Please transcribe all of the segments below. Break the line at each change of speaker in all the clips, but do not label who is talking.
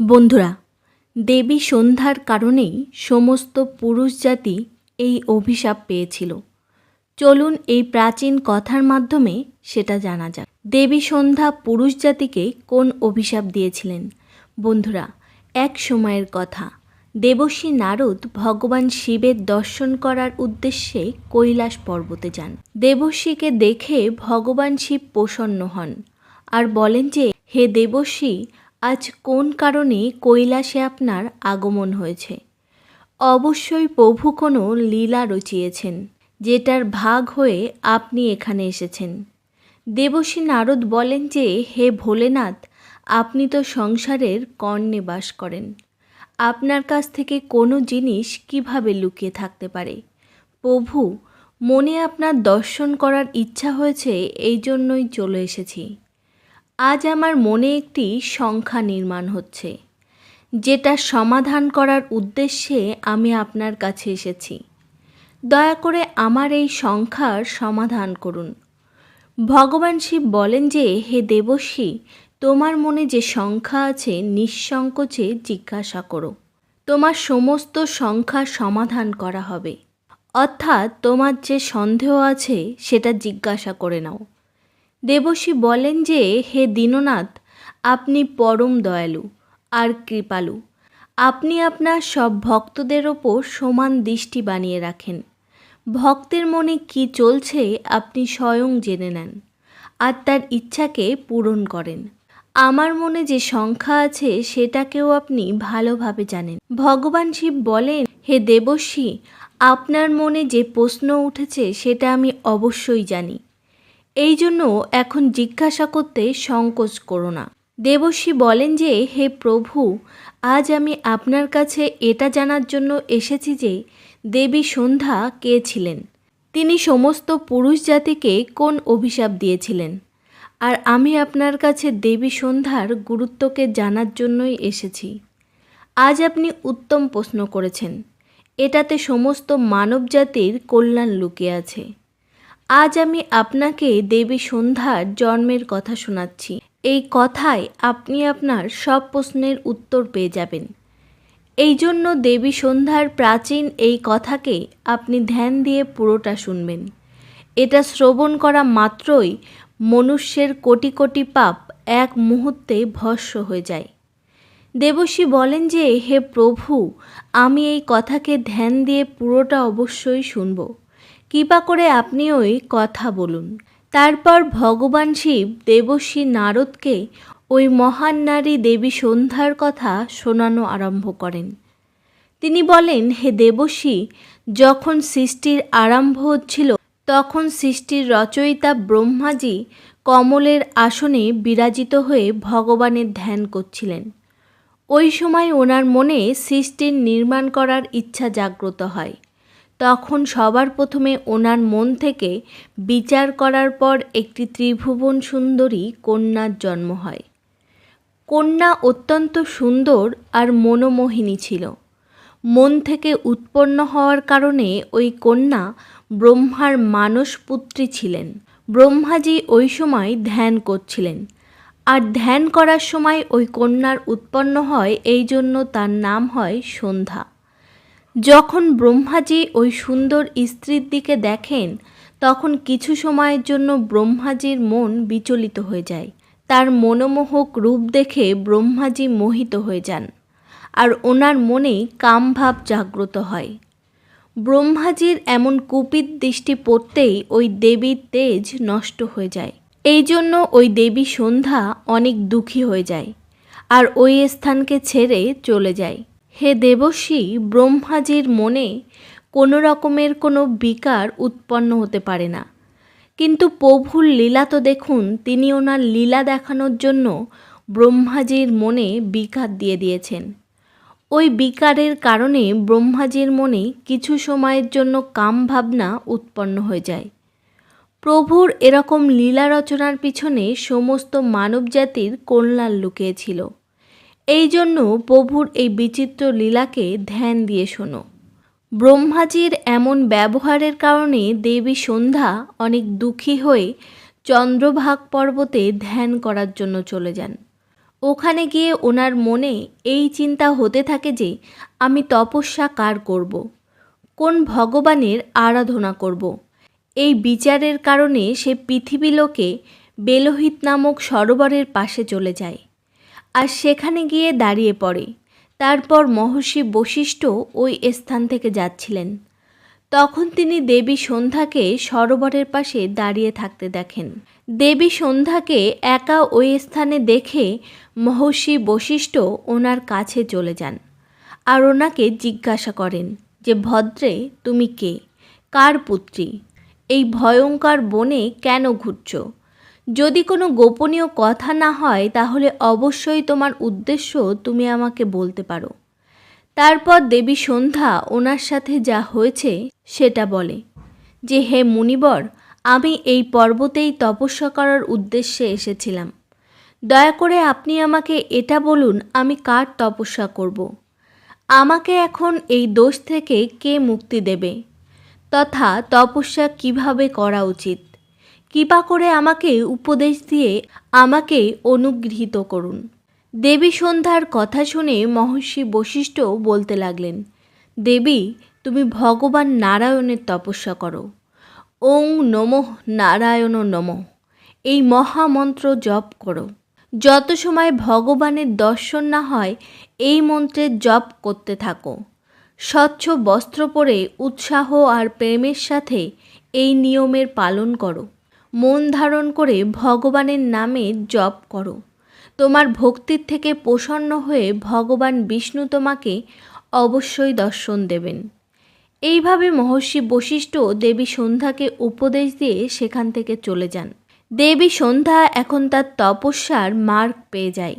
বন্ধুরা, দেবী সন্ধ্যার কারণেই সমস্ত পুরুষ জাতি এই অভিশাপ পেয়েছিল। চলুন এই প্রাচীন কথার মাধ্যমে সেটা জানা যাক। দেবী সন্ধ্যা পুরুষ জাতিকে কোন অভিশাপ দিয়েছিলেন? বন্ধুরা, এক সময়ের কথা। দেবশ্রী নারদ ভগবান শিবের দর্শন করার উদ্দেশ্যে কৈলাস পর্বতে যান। দেবশ্রীকে দেখে ভগবান শিব প্রসন্ন হন আর বলেন যে, হে দেবশ্রী আজ কোন কারণে কৈলাসে আপনার আগমন হয়েছে? অবশ্যই প্রভু কোনো লীলা রচিয়েছেন, যেটার ভাগ হয়ে আপনি এখানে এসেছেন। দেবশ্রী নারদ বলেন যে, হে ভোলেনাথ, আপনি তো সংসারের কর্ণে বাস করেন। আপনার কাছ থেকে কোনো জিনিস কীভাবে লুকিয়ে থাকতে পারে? প্রভু, মনে আপনার দর্শন করার ইচ্ছা হয়েছে এই জন্যই চলে এসেছি। আজ আমার মনে একটি সংখ্যা নির্মাণ হচ্ছে, যেটা সমাধান করার উদ্দেশ্যে আমি আপনার কাছে এসেছি। দয়া করে আমার এই সংখ্যার সমাধান করুন। ভগবান শিব বলেন যে, হে দেবশ্রী, তোমার মনে যে সংখ্যা আছে নিঃসংকোচে জিজ্ঞাসা করো। তোমার সমস্ত সংখ্যা সমাধান করা হবে। অর্থাৎ তোমার যে সন্দেহ আছে, সেটা জিজ্ঞাসা করে নাও। দেবশ্রী বলেন যে, হে দীননাথ, আপনি পরম দয়ালু, আর কৃপালু। আপনি আপনার সব ভক্তদের ওপর সমান দৃষ্টি বানিয়ে রাখেন। ভক্তের মনে কি চলছে আপনি স্বয়ং জেনে নেন, আর তার ইচ্ছাকে পূরণ করেন। আমার মনে যে সংখ্যা আছে, সেটাকেও আপনি ভালোভাবে জানেন। ভগবান শিব বলেন, হে দেবশ্রী, আপনার মনে যে প্রশ্ন উঠেছে, সেটা আমি অবশ্যই জানি। এই জন্য এখন জিজ্ঞাসা করতে সংকোচ করো না। দেবশ্রী বলেন যে, হে প্রভু, আজ আমি আপনার কাছে এটা জানার জন্য এসেছি যে, দেবী সন্ধ্যা কে ছিলেন? তিনি সমস্ত পুরুষ জাতিকে কোন অভিশাপ দিয়েছিলেন? আর আমি আপনার কাছে দেবী সন্ধ্যার গুরুত্বকে জানার জন্যই এসেছি। আজ আপনি উত্তম প্রশ্ন করেছেন। এটাতে সমস্ত মানব জাতির কল্যাণ লুকিয়ে আছে। আজ আমি আপনাকে দেবী সন্ধ্যার জন্মের কথা শোনাচ্ছি। এই কথায় আপনি আপনার সব প্রশ্নের উত্তর পেয়ে যাবেন। এই জন্য দেবী সন্ধ্যার প্রাচীন এই কথাকে আপনি ধ্যান দিয়ে পুরোটা শুনবেন। এটা শ্রবণ করা মাত্রই মনুষ্যের কোটি কোটি পাপ এক মুহূর্তে ভস্য হয়ে যায়। দেবশ্রী বলেন যে, হে প্রভু, আমি এই কথাকে ধ্যান দিয়ে পুরোটা অবশ্যই শুনব। কৃপা করে আপনি ওই কথা বলুন। তারপর ভগবান শিব দেবশ্রী নারদকে ওই মহান নারী দেবী সন্ধ্যার কথা শোনানো আরম্ভ করেন। তিনি বলেন, হে দেবশ্রী, যখন সৃষ্টির আরম্ভ হচ্ছিল, তখন সৃষ্টির রচয়িতা ব্রহ্মাজি কমলের আসনে বিরাজিত হয়ে ভগবানের ধ্যান করছিলেন। ওই সময় ওনার মনে সৃষ্টির নির্মাণ করার ইচ্ছা জাগ্রত হয়। তখন সবার প্রথমে ওনার মন থেকে বিচার করার পর একটি ত্রিভুবন সুন্দরী কন্যার জন্ম হয়। কন্যা অত্যন্ত সুন্দর আর মনোমোহিনী ছিল। মন থেকে উৎপন্ন হওয়ার কারণে ওই কন্যা ব্রহ্মার মানস পুত্রী ছিলেন। ব্রহ্মাজি ওই সময় ধ্যান করছিলেন। আর ধ্যান করার সময় ওই কন্যার উৎপন্ন হয়, এই জন্য তার নাম হয় সন্ধ্যা। যখন ব্রহ্মাজি ওই সুন্দর স্ত্রীর দিকে দেখেন, তখন কিছু সময়ের জন্য ব্রহ্মাজির মন বিচলিত হয়ে যায়। তার মনোমোহক রূপ দেখে ব্রহ্মাজি মোহিত হয়ে যান আর ওনার মনে কামভাব জাগ্রত হয়। ব্রহ্মাজির এমন কুপিত দৃষ্টি পড়তেই ওই দেবীর তেজ নষ্ট হয়ে যায়। এই জন্য ওই দেবী সন্ধ্যা অনেক দুঃখী হয়ে যায় আর ওই স্থানকে ছেড়ে চলে যায়। হে দেবশ্রী, ব্রহ্মাজির মনে কোনো রকমের কোনো বিকার উৎপন্ন হতে পারে না। কিন্তু প্রভুর লীলা তো দেখুন, তিনি ওনার লীলা দেখানোর জন্য ব্রহ্মাজির মনে বিকার দিয়ে দিয়েছেন। ওই বিকারের কারণে ব্রহ্মাজির মনে কিছু সময়ের জন্য কাম ভাবনা উৎপন্ন হয়ে যায়। প্রভুর এরকম লীলা রচনার পিছনে সমস্ত মানবজাতির কল্যাণ লুকিয়েছিল। এই জন্য প্রভুর এই বিচিত্র লীলাকে ধ্যান দিয়ে শোনো ব্রহ্মাজির এমন ব্যবহারের কারণে দেবী সন্ধ্যা অনেক দুঃখী হয়ে চন্দ্রভাগ পর্বতে ধ্যান করার জন্য চলে যান ওখানে গিয়ে ওনার মনে এই চিন্তা হতে থাকে যে, আমি তপস্যা কার করব। কোন ভগবানের আরাধনা করব। এই বিচারের কারণে সে পৃথিবী লোকে বেলোহিত নামক সরোবরের পাশে চলে যায় আর সেখানে গিয়ে দাঁড়িয়ে পড়ে। তারপর মহর্ষি বশিষ্ঠ ওই স্থান থেকে যাচ্ছিলেন। তখন তিনি দেবী সন্ধ্যাকে সরোবরের পাশে দাঁড়িয়ে থাকতে দেখেন। দেবী সন্ধ্যাকে একা ওই স্থানে দেখে মহর্ষি বশিষ্ঠ ওনার কাছে চলে যান আর ওনাকে জিজ্ঞাসা করেন যে, ভদ্রে, তুমি কে? কার পুত্রী? এই ভয়ঙ্কর বনে কেন ঘুরছ? যদি কোনো গোপনীয় কথা না হয়, তাহলে অবশ্যই তোমার উদ্দেশ্য তুমি আমাকে বলতে পারো। তারপর দেবী সন্ধ্যা ওনার সাথে যা হয়েছে সেটা বলে যে, হে মুনিবর, আমি এই পর্বতেই তপস্যা করার উদ্দেশ্যে এসেছিলাম। দয়া করে আপনি আমাকে এটা বলুন, আমি কার তপস্যা করব। আমাকে এখন এই দোষ থেকে কে মুক্তি দেবে? তথা তপস্যা কীভাবে করা উচিত? কৃপা করে আমাকে উপদেশ দিয়ে আমাকে অনুগৃহীত করুন। দেবী সন্ধ্যার কথা শুনে মহর্ষি বশিষ্ঠ বলতে লাগলেন, দেবী, তুমি ভগবান নারায়ণের তপস্যা করো। ওং নমঃ নারায়ণ নম। এই মহামন্ত্র জপ করো। যত সময় ভগবানের দর্শন না হয়, এই মন্ত্রের জপ করতে থাকো। স্বচ্ছ বস্ত্র পরে উৎসাহ আর প্রেমের সাথে এই নিয়মের পালন করো। মন ধারণ করে ভগবানের নামে জপ করো। তোমার ভক্তির থেকে প্রসন্ন হয়ে ভগবান বিষ্ণু তোমাকে অবশ্যই দর্শন দেবেন। এইভাবে মহর্ষি বশিষ্ঠ দেবী সন্ধ্যাকে উপদেশ দিয়ে সেখান থেকে চলে যান। দেবী সন্ধ্যা এখন তার তপস্যার মার্গ পেয়ে যায়।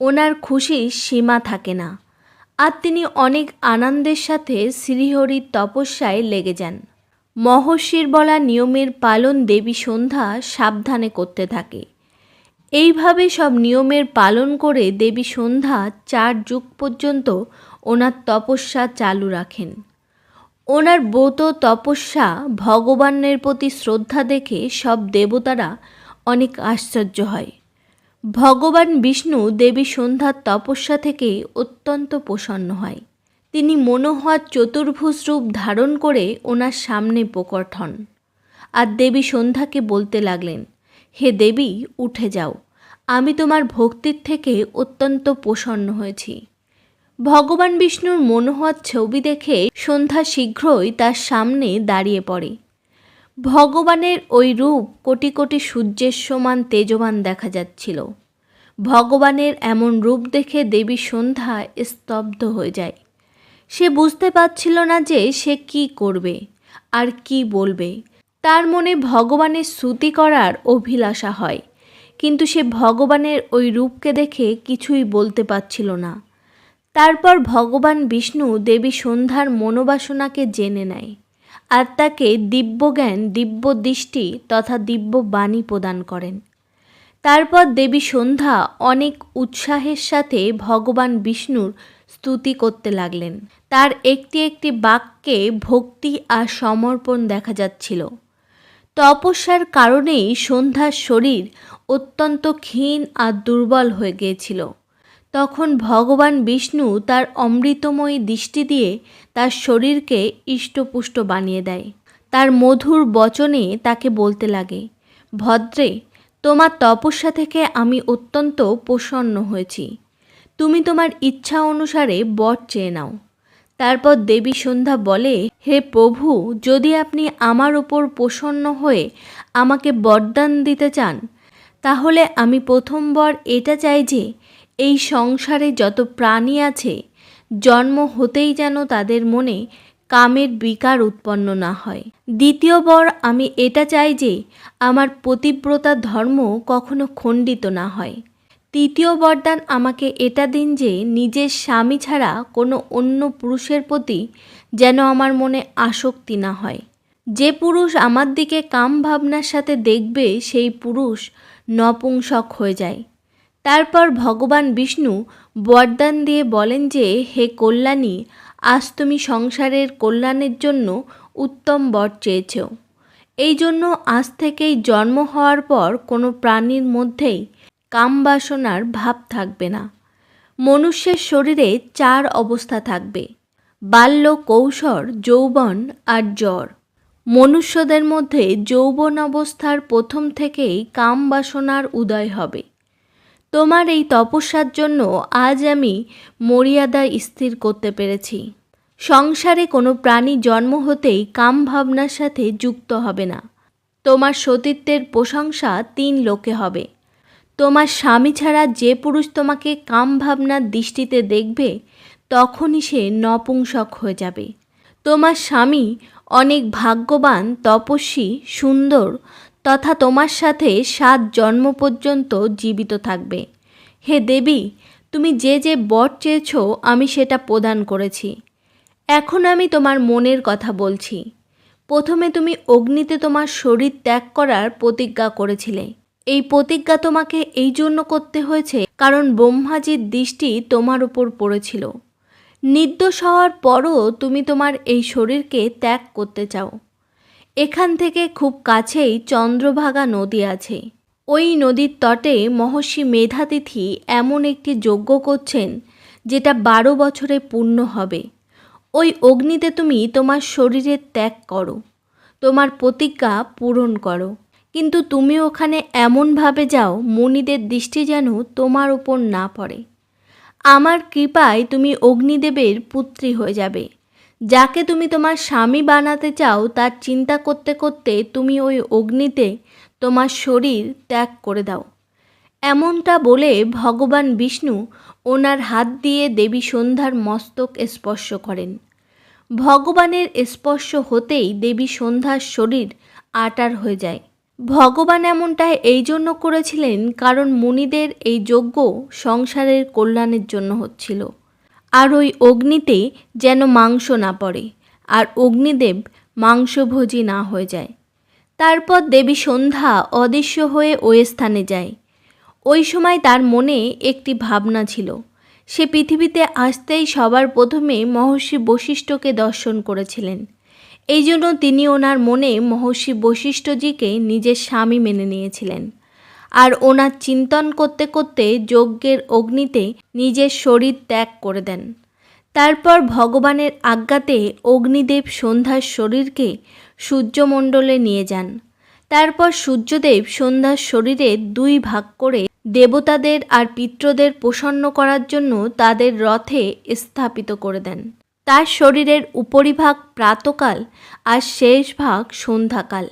ওনার খুশির সীমা থাকে না। আর তিনি অনেক আনন্দের সাথে শ্রীহরির তপস্যায় লেগে যান। মহর্ষির বলা নিয়মের পালন দেবী সন্ধ্যা সাবধানে করতে থাকে। এইভাবে সব নিয়মের পালন করে দেবী সন্ধ্যা চার যুগ পর্যন্ত ওনার তপস্যা চালু রাখেন। ওনার ব্রত তপস্যা ভগবানের প্রতি শ্রদ্ধা দেখে সব দেবতারা অনেক আশ্চর্য হয়। ভগবান বিষ্ণু দেবী সন্ধ্যার তপস্যা থেকে অত্যন্ত প্রসন্ন হয়। তিনি মনোহর চতুর্ভুজ রূপ ধারণ করে ওনার সামনে প্রকট হন। আর দেবী সন্ধ্যাকে বলতে লাগলেন, হে দেবী, উঠে যাও। আমি তোমার ভক্তির থেকে অত্যন্ত প্রসন্ন হয়েছি। ভগবান বিষ্ণুর মনোহর ছবি দেখে সন্ধ্যা শীঘ্রই তার সামনে দাঁড়িয়ে পড়ে। ভগবানের ওই রূপ কোটি কোটি সূর্যের সমান তেজবান দেখা যাচ্ছিল। ভগবানের এমন রূপ দেখে দেবী সন্ধ্যা স্তব্ধ হয়ে যায়। সে বুঝতে পারছিল না যে সে কি করবে আর কি বলবে। তার মনে ভগবানের স্তুতি করার অভিলাষা হয়, কিন্তু সে ভগবানের ওই রূপকে দেখে কিছুই বলতে পারছিল না। তারপর ভগবান বিষ্ণু দেবী সন্ধ্যার মনোবাসনাকে জেনে নেয় আর তাকে দিব্যজ্ঞান দিব্য দৃষ্টি তথা দিব্য বাণী প্রদান করেন। তারপর দেবী সন্ধ্যা অনেক উৎসাহের সাথে ভগবান বিষ্ণুর স্তুতি করতে লাগলেন। তার একটি একটি বাক্যে ভক্তি আর সমর্পণ দেখা যাচ্ছিল। তপস্যার কারণেই সন্ধ্যার শরীর অত্যন্ত ক্ষীণ আর দুর্বল হয়ে গিয়েছিল। তখন ভগবান বিষ্ণু তার অমৃতময়ী দৃষ্টি দিয়ে তার শরীরকে ইষ্টপুষ্ট বানিয়ে দেয়। তার মধুর বচনে তাকে বলতে লাগে, ভদ্রে, তোমার তপস্যা থেকে আমি অত্যন্ত প্রসন্ন হয়েছি। তুমি তোমার ইচ্ছা অনুসারে বর চেয়ে নাও। তারপর দেবী সন্ধ্যা বলে, হে প্রভু, যদি আপনি আমার ওপর প্রসন্ন হয়ে আমাকে বরদান দিতে চান, তাহলে আমি প্রথম বর এটা চাই যে এই সংসারে যত প্রাণী আছে, জন্ম হতেই যেন তাদের মনে কামের বিকার উৎপন্ন না হয়। দ্বিতীয় বর আমি এটা চাই যে আমার পতিব্রতা ধর্ম কখনো খণ্ডিত না হয়। তৃতীয় বরদান আমাকে এটা দিন যে নিজের স্বামী ছাড়া কোনো অন্য পুরুষের প্রতি যেন আমার মনে আসক্তি না হয়। যে পুরুষ আমার দিকে কাম ভাবনার সাথে দেখবে, সেই পুরুষ নপুংসক হয়ে যায়। তারপর ভগবান বিষ্ণু বরদান দিয়ে বলেন যে, হে কল্যাণী, আজ তুমি সংসারের কল্যাণের জন্য উত্তম বর চেয়েছ। এই জন্য আজ থেকেই জন্ম হওয়ার পর কোনো প্রাণীর মধ্যেই কামবাসনার ভাব থাকবে না। মনুষ্যের শরীরে চার অবস্থা থাকবে, বাল্য কৌশর যৌবন আর জ্বর। মনুষ্যদের মধ্যে যৌবন অবস্থার প্রথম থেকেই কাম বাসনার উদয় হবে। তোমার এই তপস্যার জন্য আজ আমি মর্যাদা স্থির করতে পেরেছি। সংসারে কোনো প্রাণী জন্ম হতেই কাম ভাবনার সাথে যুক্ত হবে না। তোমার সতীত্বের প্রশংসা তিন লোকে হবে। তোমার স্বামী ছাড়া যে পুরুষ তোমাকে কাম ভাবনার দৃষ্টিতে দেখবে, তখনই সে নপুংসক হয়ে যাবে। তোমার স্বামী অনেক ভাগ্যবান, তপস্বী, সুন্দর, তথা তোমার সাথে সাত জন্ম পর্যন্ত জীবিত থাকবে। হে দেবী, তুমি যে যে বর চেয়েছ, আমি সেটা প্রদান করেছি। এখন আমি তোমার মনের কথা বলছি। প্রথমে তুমি অগ্নিতে তোমার শরীর ত্যাগ করার প্রতিজ্ঞা করেছিলে। এই প্রতিজ্ঞা তোমাকে এই জন্য করতে হয়েছে কারণ ব্রহ্মাজির দৃষ্টি তোমার উপর পড়েছিল। নির্দোষ হওয়ার পরও তুমি তোমার এই শরীরকে ত্যাগ করতে চাও। এখান থেকে খুব কাছেই চন্দ্রভাগা নদী আছে। ওই নদীর তটে মহর্ষি মেধাতিথি এমন একটি যজ্ঞ করছেন যেটা বারো বছরে পূর্ণ হবে। ওই অগ্নিতে তুমি তোমার শরীরের ত্যাগ করো। তোমার প্রতিজ্ঞা পূরণ করো। কিন্তু তুমি ওখানে এমনভাবে যাও মণিদের দৃষ্টি যেন তোমার উপর না পড়ে। আমার কৃপায় তুমি অগ্নিদেবের পুত্রী হয়ে যাবে। যাকে তুমি তোমার স্বামী বানাতে চাও, তার চিন্তা করতে করতে তুমি ওই অগ্নিতে তোমার শরীর ত্যাগ করে দাও। এমনটা বলে ভগবান বিষ্ণু ওনার হাত দিয়ে দেবী সন্ধ্যার মস্তক স্পর্শ করেন। ভগবানের স্পর্শ হতেই দেবী সন্ধ্যার শরীর আটার হয়ে যায়। ভগবান এমনটা এই জন্য করেছিলেন কারণ মুনিদের এই যজ্ঞ সংসারের কল্যাণের জন্য হচ্ছিল। আর ওই অগ্নিতে যেন মাংস না পড়ে, আর অগ্নিদেব মাংসভোজী না হয়ে যায়। তারপর দেবী সন্ধ্যা অদৃশ্য হয়ে ওই স্থানে যায়। ওই সময় তার মনে একটি ভাবনা ছিল, সে পৃথিবীতে আসতেই সবার প্রথমে মহর্ষি বশিষ্ঠকে দর্শন করেছিলেন। এই জন্য তিনি ওনার মনে মহর্ষি বশিষ্ঠজিকে নিজের স্বামী মেনে নিয়েছিলেন। আর ওনার চিন্তন করতে করতে যজ্ঞের অগ্নিতে নিজের শরীর ত্যাগ করে দেন। তারপর ভগবানের আজ্ঞাতে অগ্নিদেব সন্ধ্যার শরীরকে সূর্যমণ্ডলে নিয়ে যান। তারপর সূর্যদেব সন্ধ্যার শরীরে দুই ভাগ করে দেবতাদের আর পিত্রদের প্রসন্ন করার জন্য তাদের রথে স্থাপিত করে দেন। তার শরীরের উপরিভাগ প্রাতকাল আর শেষ ভাগ সন্ধ্যাকাল।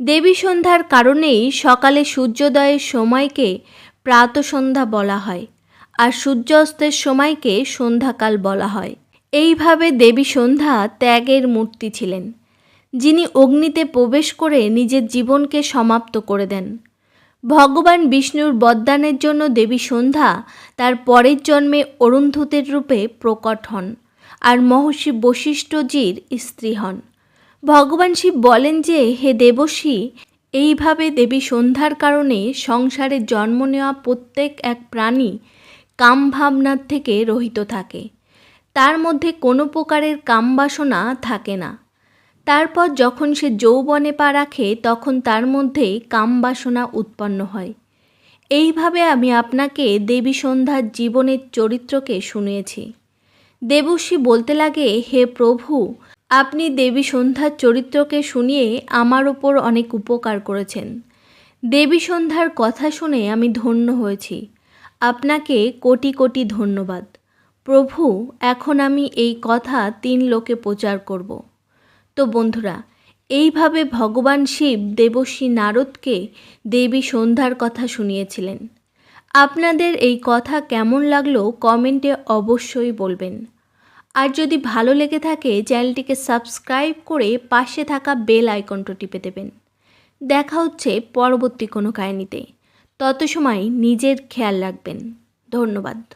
দেবী সন্ধ্যার কারণেই সকালে সূর্যোদয়ের সময়কে প্রাতসন্ধ্যা বলা হয় আর সূর্যাস্তের সময়কে সন্ধ্যাকাল বলা হয়। এইভাবে দেবী সন্ধ্যা ত্যাগের মূর্তি ছিলেন, যিনি অগ্নিতে প্রবেশ করে নিজের জীবনকে সমাপ্ত করে দেন। ভগবান বিষ্ণুর বরদানের জন্য দেবী সন্ধ্যা তার পরের জন্মে অরুন্ধতের রূপে প্রকট হন। আর মহর্ষি বশিষ্ঠজির স্ত্রী হন। ভগবান শিব বলেন যে, হে দেবশ্রী এইভাবে দেবী সন্ধ্যার কারণে সংসারে জন্ম নেওয়া প্রত্যেক এক প্রাণী কাম ভাবনার থেকে রহিত থাকে। তার মধ্যে কোনো প্রকারের কামবাসনা থাকে না। তারপর যখন সে যৌবনে পা রাখে, তখন তার মধ্যে কামবাসনা উৎপন্ন হয়। এইভাবে আমি আপনাকে দেবী সন্ধ্যার জীবনের চরিত্রকে শুনিয়েছি। দেবশ্রী বলতে লাগে, হে প্রভু, আপনি দেবী সন্ধ্যার চরিত্রকে শুনিয়ে আমার ওপর অনেক উপকার করেছেন। দেবী সন্ধ্যার কথা শুনে আমি ধন্য হয়েছি। আপনাকে কোটি কোটি ধন্যবাদ। প্রভু, এখন আমি এই কথা তিন লোকে প্রচার করব। তো বন্ধুরা, এইভাবে ভগবান শিব দেবশ্রী নারদকে দেবী সন্ধ্যার কথা শুনিয়েছিলেন। আপনাদের এই কথা কেমন লাগল কমেন্টে অবশ্যই বলবেন। আর যদি ভালো লেগে থাকে, চ্যানেলটিকে সাবস্ক্রাইব করে পাশে থাকা বেল আইকনটা টিপে দেবেন। দেখা হচ্ছে পরবর্তী কোনো কাহিনীতে। তত সময় নিজের খেয়াল রাখবেন। ধন্যবাদ।